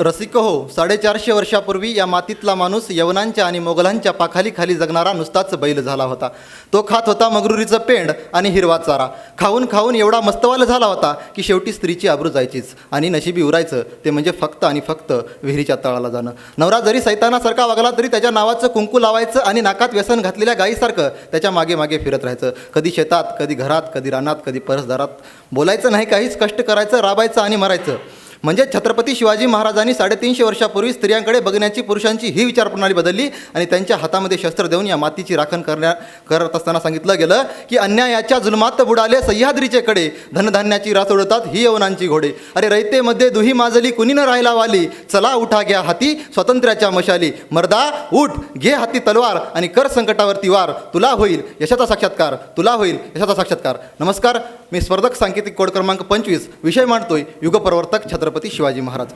रसिक हो. साडेचारशे वर्षापूर्वी या मातीतला माणूस यवनांच्या आणि मोगलांच्या पाखाली खाली जगणारा नुसताच बैल झाला होता. तो खात होता मगरुरीचं पेंड आणि हिरवा चारा. खाऊन खाऊन एवढा मस्तवाल झाला होता की शेवटी स्त्रीची आबरू जायचीच आणि नशिबी उरायचं. ते म्हणजे फक्त आणि फक्त विहिरीच्या तळाला जाणं. नवरा जरी सैतानासारखा वागला तरी त्याच्या नावाचं कुंकू लावायचं आणि नाकात व्यसन घातलेल्या गायीसारखं त्याच्यामागे मागे फिरत राहायचं. कधी शेतात कधी घरात कधी रानात कधी परसदारात. बोलायचं नाही काहीच कष्ट करायचं राबायचं आणि मरायचं. म्हणजे छत्रपती शिवाजी महाराजांनी साडेतीनशे वर्षापूर्वी स्त्रियांकडे बघण्याची पुरुषांची ही विचारप्रणाली बदलली आणि त्यांच्या हातामध्ये शस्त्र देऊन या मातीची राखण करण्या करत असताना सांगितलं गेलं की अन्यायाच्या जुलमात बुडाले सह्याद्रीचे कडे धनधान्याची रास उडतात ही यवनांची घोडे. अरे रयतेमध्ये दुही माजली कुणी न राहायला वाली? चला उठा घ्या हाती स्वातंत्र्याच्या मशाली. मर्दा उठ घे हाती तलवार आणि कर संकटावरती वार. तुला होईल यशाचा साक्षात्कार तुला होईल यशाचा साक्षात्कार. नमस्कार मी स्पर्धक सांकेतिक कोड क्रमांक पंचवीस विषय मांडतोय युगप्रवर्तक छत्रपती शिवाजी महाराज.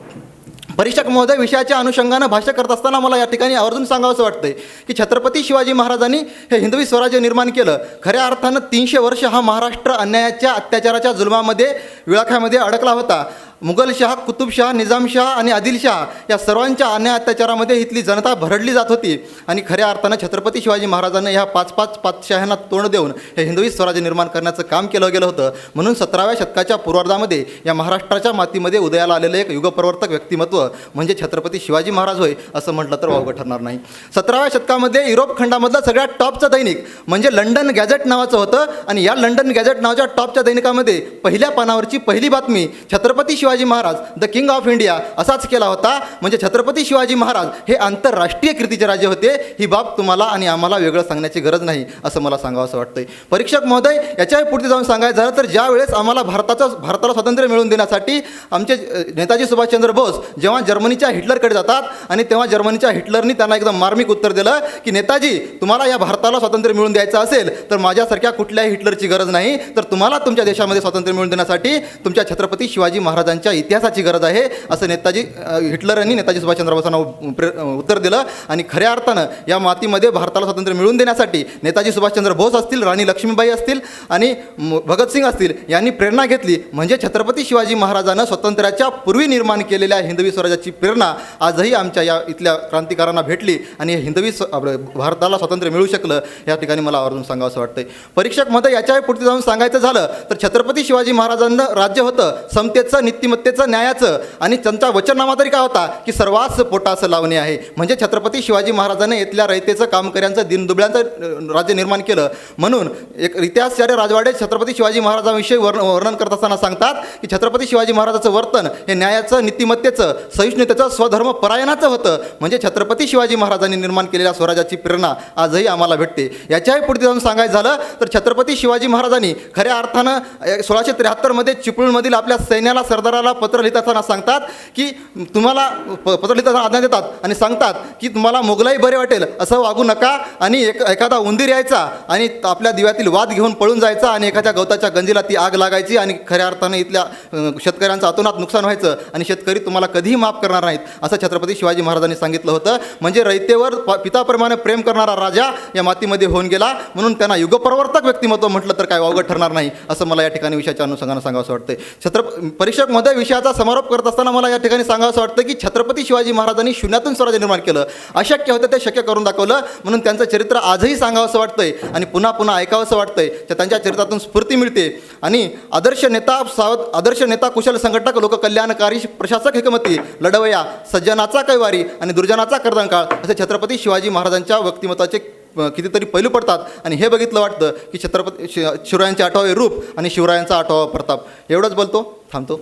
परीक्षक महोदय विषयाच्या अनुषंगानं भाष्य करत असताना मला या ठिकाणी आवर्जून सांगावंसं वाटतंय की छत्रपती शिवाजी महाराजांनी हे हिंदवी स्वराज्य निर्माण केलं. खऱ्या अर्थानं तीनशे वर्ष हा महाराष्ट्र अन्यायाच्या अत्याचाराच्या जुलमामध्ये विळाख्यामध्ये अडकला होता. मुघलशहा कुतुबशहा निजामशहा आणि आदिलशाह या सर्वांच्या अन्याय अत्याचारामध्ये इथली जनता भरडली जात होती. आणि खऱ्या अर्थानं छत्रपती शिवाजी महाराजांनी ह्या पाच पाच पाचशाह्यांना तोंड देऊन हे हिंदवी स्वराज्य निर्माण करण्याचं काम केलं गेलं होतं. म्हणून सतराव्या शतकाच्या पूर्वार्धामध्ये या महाराष्ट्राच्या मातीमध्ये उदयाला आलेलं एक युगप्रवर्तक व्यक्तिमत्व म्हणजे छत्रपती शिवाजी महाराज होय असं म्हटलं तर वावगं ठरणार नाही. सतराव्या शतकामध्ये युरोप खंडामधलं सगळ्यात टॉपचं दैनिक म्हणजे लंडन गॅझेट नावाचं होतं. आणि या लंडन गॅझेट नावाच्या टॉपच्या दैनिकामध्ये पहिल्या पानावरची पहिली बातमी Chhatrapati Shivaji Maharaj the king of India असाच केला होता. म्हणजे छत्रपती शिवाजी महाराज हे आंतरराष्ट्रीय कीर्तीचे राजे होते. ही बाब तुम्हाला आणि आम्हाला वेगळं सांगण्याची गरज नाही असं मला सांगावं असं वाटतंय. परीक्षक महोदय याच्याही पुढे जाऊन सांगायचं झालं तर ज्या वेळेस आम्हाला भारताचं भारताला स्वातंत्र्य मिळवून देण्यासाठी आमचे नेताजी सुभाषचंद्र बोस जेव्हा जर्मनीच्या हिटलरकडे जातात आणि तेव्हा जर्मनीच्या हिटलरनी त्यांना एकदम मार्मिक उत्तर दिलं की नेताजी तुम्हाला या भारताला स्वातंत्र्य मिळवून द्यायचं असेल तर माझ्यासारख्या कुठल्याही हिटलरची गरज नाही. तर तुम्हाला तुमच्या देशामध्ये स्वातंत्र्य मिळवून देण्यासाठी तुमच्या छत्रपती शिवाजी महाराजांच्या इतिहासाची गरज आहे असं नेताजी हिटलरांनी नेताजी सुभाषचंद्र बोसांना प्रे- उत्तर दिलं. आणि खऱ्या अर्थानं या मातीमध्ये भारताला स्वातंत्र्य मिळवून देण्यासाठी नेताजी सुभाषचंद्र बोस असतील राणी लक्ष्मीबाई असतील आणि भगतसिंग असतील यांनी प्रेरणा घेतली. म्हणजे छत्रपती शिवाजी महाराजानं स्वातंत्र्याच्या पूर्वी निर्माण केलेल्या हिंदवी स्वराज्याची प्रेरणा आजही आमच्या या इथल्या क्रांतिकारांना भेटली आणि हिंदवी स्व- भारताला स्वातंत्र्य मिळू शकलं या ठिकाणी मला आवर्जून सांगावं असं वाटतंय. परीक्षकमध्ये याच्याही पुढे जाऊन सांगायचं झालं तर छत्रपती शिवाजी महाराजांना राज्य होतं समतेचं नीतिमत्तेचं न्यायाचं आणि त्यांचा वचननामा तरी काय होता की सर्वांस पोटास लावणे आहे. म्हणजे छत्रपती शिवाजी महाराजाने इथल्या रयतेचं कामकऱ्यांचं दिनदुबळ्यांचं राज्य निर्माण केलं. म्हणून एक इतिहासचार्य राजवाडे छत्रपती शिवाजी महाराजांविषयी वर्ण वर्णन करत असताना सांगतात की छत्रपती शिवाजी महाराजाचं वर्तन हे न्यायाचं नीतिमत्तेचं सहिष्णुतेचं स्वधर्म परायणाचं होतं. म्हणजे छत्रपती शिवाजी महाराजांनी निर्माण केलेल्या स्वराज्याची प्रेरणा आजही आम्हाला भेटते. याच्याही पुढे जाऊन सांगायचं झालं तर छत्रपती शिवाजी महाराजांनी खऱ्या अर्थानं सोळाशे त्र्याहत्तरमध्ये चिपळूणमधील आपल्या सैन्याला सरदाराला पत्र लिहित असताना सांगतात की तुम्हाला प पत्र लिहित असताना आज्ञा देतात आणि सांगतात की तुम्हाला मोगलाई बरे वाटेल असं वागू नका. आणि एक एखादा उंदीर यायचा आणि आपल्या दिव्यातील वाद घेऊन पळून जायचा आणि एखाद्या गवताच्या गंजीला ती आग लागायची आणि खऱ्या अर्थाने इथल्या शेतकऱ्यांचं अतोनात नुकसान व्हायचं आणि शेतकरी तुम्हाला कधीही माफ करणार नाहीत असं छत्रपती शिवाजी महाराजांनी सांगितलं होतं. म्हणजे रयतेवर पिताप्रमाणे प्रेम करणारा राजा या मातीमध्ये होऊन गेला. म्हणून त्यांना युगप्रवर्तक व्यक्तिमत्व म्हटलं तर काय वावगं ठरणार नाही असं मला या ठिकाणी विषयाच्या अनुषंगानं सांगावं असं वाटतंय. छत्रप परीक्षक मध्ये विषयाचा समारोप करत असताना मला या ठिकाणी सांगावं असं वाटतं की छत्रपती शिवाजी महाराजांनी शून्यातून स्वराज्य निर्माण केलं. अशक्य होतं ते शक्य करून दाखवलं. म्हणून त्यांचं चरित्र आजही सांगावं असं वाटतंय आणि पुन्हा पुन्हा ऐकावं असं वाटतंय. तर त्यांच्या चरित्रातून स्फूर्ती मिळते. आणि आदर्श नेता सावध आदर्श नेता कुशल संघटक लोककल्याणकारी प्रशासक हिकमती लढवया सज्जनाचा कैवारी आणि दुर्जनाचा कर्दनकाळ असे छत्रपती शिवाजी महाराजांच्या व्यक्तिमत्वाचे कितीतरी पैलू पडतात. आणि हे बघितलं वाटतं की छत्रपती शि शिवरायांचे आठवावे रूप आणि शिवरायांचा आठवा प्रताप. एवढंच बोलतो. थांबतो.